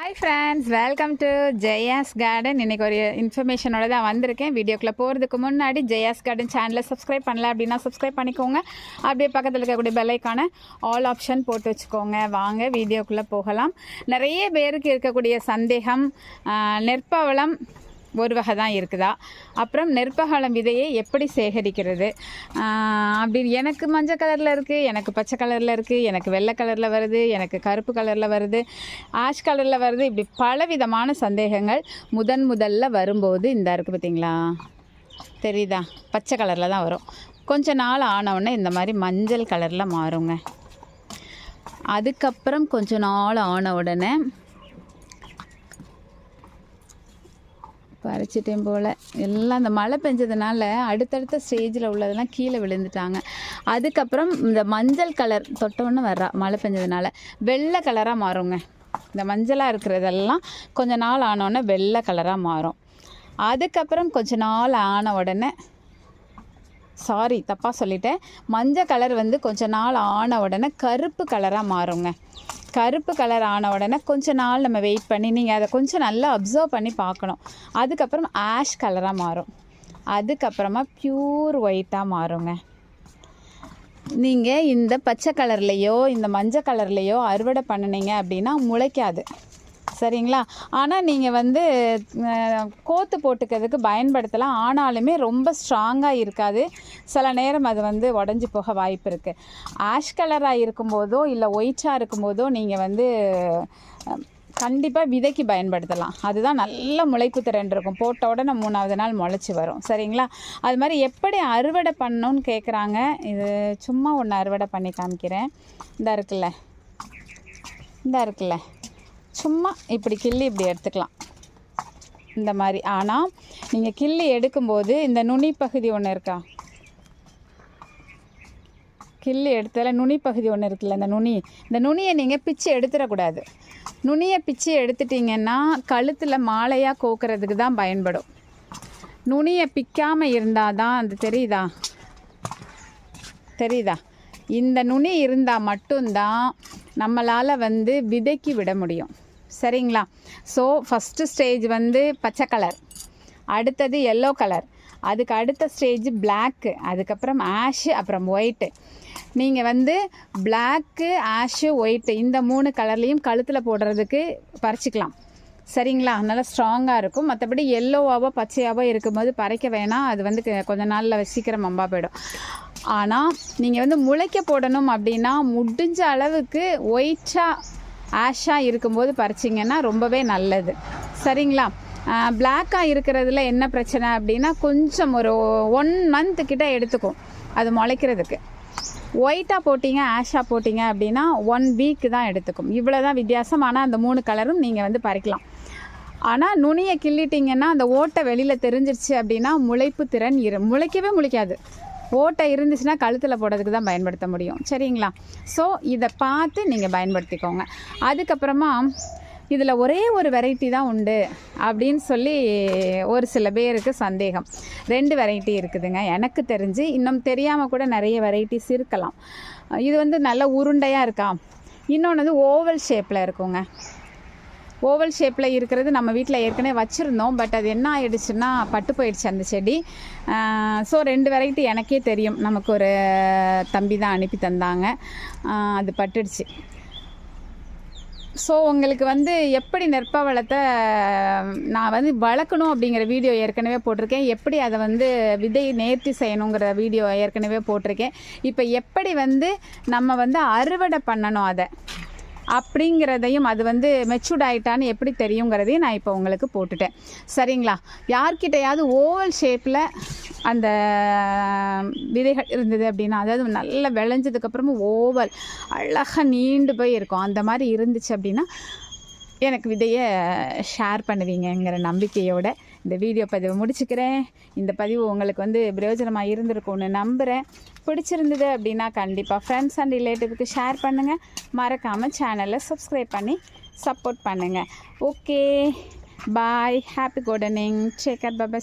Hi friends welcome to Jaya's garden இன்றைக்கி ஒரு இன்ஃபர்மேஷனோட தான் வந்திருக்கேன். வீடியோக்குள்ளே போகிறதுக்கு முன்னாடி ஜெயாஸ் கார்டன் சேனலை சப்ஸ்கிரைப் பண்ணல அப்படின்னா சப்ஸ்கிரைப் பண்ணிக்கோங்க. அப்படியே பக்கத்தில் இருக்கக்கூடிய பெல்லைக்கான ஆல் ஆப்ஷன் போட்டு வச்சுக்கோங்க. வாங்க வீடியோக்குள்ளே போகலாம். நிறைய பேருக்கு இருக்கக்கூடிய சந்தேகம் நெற்பவளம் ஒரு வகை தான் இருக்குதா? அப்புறம் நெற்பகாலம் விதையை எப்படி சேகரிக்கிறது? அப்படின்னு அப்படி எனக்கு மஞ்சள் கலரில் இருக்குது எனக்கு பச்சை கலரில் இருக்குது எனக்கு வெள்ளை கலரில் வருது எனக்கு கருப்பு கலரில் வருது ஆஷ் கலரில் வருது இப்படி பல விதமான சந்தேகங்கள் முதன் முதல்ல வரும்போது இந்த இருக்குது பார்த்தீங்களா தெரியுதா? பச்சை கலரில் தான் வரும். கொஞ்ச நாள் ஆனவுடனே இந்த மாதிரி மஞ்சள் கலரில் மாறுங்க. அதுக்கப்புறம் கொஞ்ச நாள் ஆன உடனே பறிச்சிட்டேன் போல். எல்லாம் இந்த மழை பெஞ்சதுனால அடுத்தடுத்த ஸ்டேஜில் உள்ளதெல்லாம் கீழே விழுந்துட்டாங்க. அதுக்கப்புறம் இந்த மஞ்சள் கலர் தொட்டோன்னு வர்றா மழை பெஞ்சதுனால. வெள்ளை கலராக மாறுங்க. இந்த மஞ்சளாக இருக்கிறதெல்லாம் கொஞ்ச நாள் ஆனோடனே வெள்ளை கலராக மாறும். அதுக்கப்புறம் கொஞ்ச நாள் ஆன உடனே சாரி தப்பாக சொல்லிட்டேன். மஞ்சள் கலர் வந்து கொஞ்ச நாள் ஆன உடனே கருப்பு கலராக மாறுங்க. கருப்பு கலர் ஆன உடனே கொஞ்ச நாள் நம்ம வெயிட் பண்ணி நீங்கள் அதை கொஞ்சம் நல்லா அப்சர்வ் பண்ணி பார்க்கணும். அதுக்கப்புறம் ஆஷ் கலராக மாறும். அதுக்கப்புறமா ப்யூர் ஒயிட்டாக மாறுங்க. நீங்கள் இந்த பச்சை கலர்லேயோ இந்த மஞ்சள் கலர்லேயோ அறுவடை பண்ணினீங்க அப்படின்னா முளைக்காது. சரிங்களா? ஆனால் நீங்கள் வந்து கோத்து போட்டுக்கிறதுக்கு பயன்படுத்தலாம். ஆனாலுமே ரொம்ப ஸ்ட்ராங்காக இருக்காது. சில நேரம் அது வந்து உடஞ்சி போக வாய்ப்பு இருக்குது ஆஷ் கலராக இருக்கும்போதோ இல்லை ஒயிட்டாக இருக்கும்போதோ நீங்கள் வந்து கண்டிப்பாக விதைக்கு பயன்படுத்தலாம். அதுதான் நல்ல முளைப்பு திறன் இருக்கும். போட்ட உடனே மூணாவது நாள் முளைச்சி வரும். சரிங்களா? அது மாதிரி எப்படி அறுவடை பண்ணணும்னு கேட்குறாங்க இது சும்மா ஒன்று அறுவடை பண்ணி காமிக்கிறேன். இந்த இருக்குல்ல. இந்த இருக்குல்ல. சும்மா இப்படி கிள்ளி இப்படி எடுத்துக்கலாம். இந்த மாதிரி. ஆனால் நீங்கள் கிள்ளி எடுக்கும்போது இந்த நுனி பகுதி ஒன்று இருக்கா? கிள்ளி எடுத்ததில் நுனி பகுதி ஒன்று இருக்குல்ல இந்த நுனி. இந்த நுனியை நீங்கள் பிச்சு எடுத்துடக்கூடாது. நுனியை பிச்சு எடுத்துட்டிங்கன்னா கழுத்தில் மாலையாக கோக்கிறதுக்கு தான் பயன்படும். நுனியை பிக்காமல் இருந்தால் தான் அது தெரியுதா? தெரியுதா? இந்த நுனி இருந்தால் மட்டும்தான் நம்மளால் வந்து விதைக்கு விட முடியும். சரிங்களா? ஸோ ஃபஸ்ட்டு ஸ்டேஜ் வந்து பச்சை கலர் அடுத்தது எல்லோ கலர் அதுக்கு அடுத்த ஸ்டேஜ் பிளாக்கு அதுக்கப்புறம் ஆஷு அப்புறம் ஒயிட்டு நீங்கள் வந்து பிளாக்கு ஆஷு ஒயிட்டு இந்த மூணு கலர்லேயும் கழுத்தில் போடுறதுக்கு பறிச்சிக்கலாம். சரிங்களா? நல்லா ஸ்ட்ராங்காக இருக்கும். மற்றபடி எல்லோவாவோ பச்சையாவோ இருக்கும்போது பறைக்க வேணாம். அது வந்து க- கொஞ்ச நாளில் சீக்கிரம் மம்பா போயிடும். ஆனால் நீங்கள் வந்து முளைக்க போடணும் அப்படின்னா முடிஞ்ச அளவுக்கு ஒயிட்டாக ஆஷாக இருக்கும்போது பறிச்சிங்கன்னா ரொம்பவே நல்லது. சரிங்களா? பிளாக்காக இருக்கிறதுல என்ன பிரச்சனை அப்படின்னா கொஞ்சம் ஒரு ஒன் மந்த் கிட்ட எடுத்துக்கும் அது முளைக்கிறதுக்கு. ஒயிட்டாக போட்டிங்க ஆஷாக போட்டிங்க அப்படின்னா ஒன் வீக் தான் எடுத்துக்கும். இவ்வளோ தான் வித்தியாசம். ஆனால் அந்த மூணு கலரும் நீங்கள் வந்து பறிக்கலாம். ஆனால் நுனியை கிள்ளிட்டிங்கன்னா அந்த ஓட்டை வெளியில் தெரிஞ்சிருச்சு அப்படின்னா முளைப்பு திறன் இரு முளைக்கவே முளைக்காது. ஓட்டை இருந்துச்சுன்னா கழுத்தில் போடுறதுக்கு தான் பயன்படுத்த முடியும். சரிங்களா? ஸோ இதை பார்த்து நீங்கள் பயன்படுத்திக்கோங்க. அதுக்கப்புறமா இதில் ஒரே ஒரு வெரைட்டி தான் உண்டு அப்படின்னு சொல்லி ஒரு சில பேருக்கு சந்தேகம். ரெண்டு வெரைட்டி இருக்குதுங்க. எனக்கு தெரிஞ்சு இன்னும் தெரியாமல் கூட நிறைய வெரைட்டிஸ் இருக்கலாம். இது வந்து நல்ல உருண்டையாக இருக்கா? இன்னொன்று வந்து ஓவல் ஷேப்பில் இருக்குங்க. ஓவல் ஷேப்பில் இருக்கிறது நம்ம வீட்டில் ஏற்கனவே வச்சுருந்தோம். பட் அது என்ன ஆயிடுச்சுன்னா பட்டு போயிடுச்சு அந்த செடி. ஸோ ரெண்டு வெரைட்டி எனக்கே தெரியும். நமக்கு ஒரு தம்பி தான் அனுப்பி தந்தாங்க. அது பட்டுடுச்சு. ஸோ உங்களுக்கு வந்து எப்படி நெற்பவளத்தை நான் வந்து வளர்க்கணும் அப்படிங்கிற வீடியோ ஏற்கனவே போட்டிருக்கேன். எப்படி அதை வந்து விதை நேர்த்தி செய்யணுங்கிற வீடியோ ஏற்கனவே போட்டிருக்கேன். இப்போ எப்படி வந்து நம்ம வந்து அறுவடை பண்ணணும் அதை? அப்படிங்கிறதையும் அது வந்து மெச்சூர்ட் ஆயிட்டான்னு எப்படி தெரியுங்கிறதையும் நான் இப்போ உங்களுக்கு போட்டுட்டேன். சரிங்களா? யார்கிட்டையாவது ஓவல் ஷேப்பில் அந்த விதைகள் இருந்தது அப்படின்னா அதாவது நல்லா விளைஞ்சதுக்கப்புறமா ஓவல் அழகாக நீண்டு போய் இருக்கும். அந்த மாதிரி இருந்துச்சு அப்படின்னா எனக்கு விதையை ஷேர் பண்ணுவீங்கங்கிற நம்பிக்கையோட இந்த வீடியோ பதிவை முடிச்சுக்கிறேன். இந்த பதிவு உங்களுக்கு வந்து பிரயோஜனமாக இருந்திருக்கும்னு நம்புகிறேன் பிடிச்சிருந்தது அப்படின்னா கண்டிப்பாக ஃப்ரெண்ட்ஸ் அண்ட் ரிலேட்டிவ்க்கு ஷேர் பண்ணுங்கள் மறக்காமல் சேனலை சப்ஸ்கிரைப் பண்ணி சப்போர்ட் பண்ணுங்கள் okay bye happy gardening take care Baba